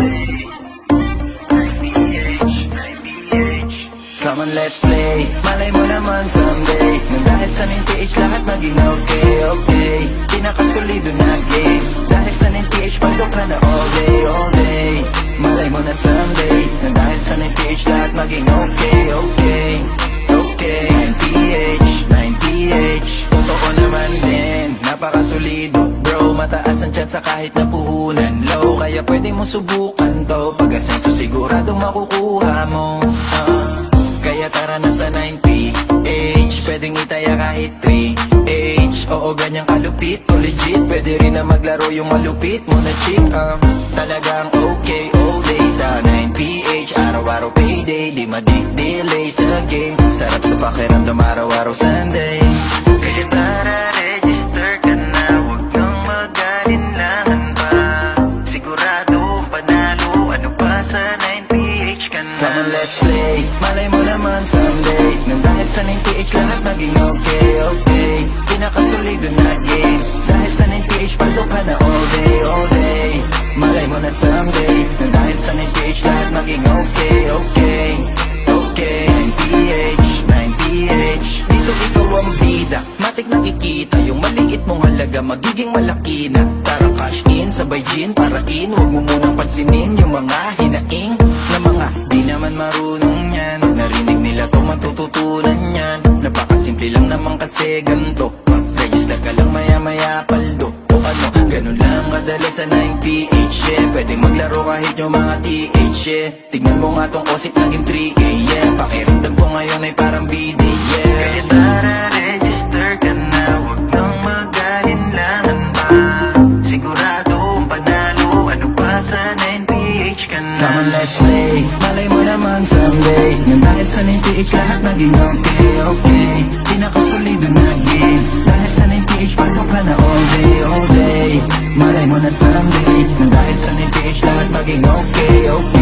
day 9PH, 9PH Come on, let's play. Malay mo naman someday. Nang dahil sa 9PH lahat maging okay, okay din Napakasolido bro. Mataas ang chance sa kahit na puhunan low Kaya pwede mo subukan to. Pag-asenso siguradong makukuha mo. Ah, Kaya tara na sa 9PH Pwedeng itaya kahit 3H Oo ganyang kalupit o legit. Pwede rin na maglaro yung malupit mo na chick ah. Talagang okay all day sa 9PH Araw-araw payday Di madi-delay sa game. Sarap sa pakiramdam araw-araw Sunday Ano pa sa 9PH ka na. Come on let's play. Malay mo naman someday. Nang dahil sa 9PH lahat maging okay, okay. Pinakasolido na game. Dahil sa 9PH paldok ka na all day, all day. Malay mo na someday. Nang dahil sa 9PH lahat maging okay, okay. Okay 9PH, 9PH Dito ikaw ang bida. Matik nakikita. Yung maliit mong halaga Magiging malaki na. Tara cash in, sabay gin, para in Huwag mo munang pansinin yung mga hinaing Na mga di naman marunong yan Narinig nila to matututunan yan Napakasimple lang naman kasi ganito Mag-register ka lang maya maya paldo O ano, ganun lang kadali sa 9PH yeah. Pwedeng maglaro kahit yung mga TH yeah. Tignan mo nga tong osip naging 3K yeah. Come let's play. Malay mo naman someday. Nang dahil sa 9PH lahat naging okay, okay. Pinakasolido na game. Dahil sa 9PH palo ka na all day, all day. Malay mo na someday. Nang dahil sa 9PH lahat maging okay, okay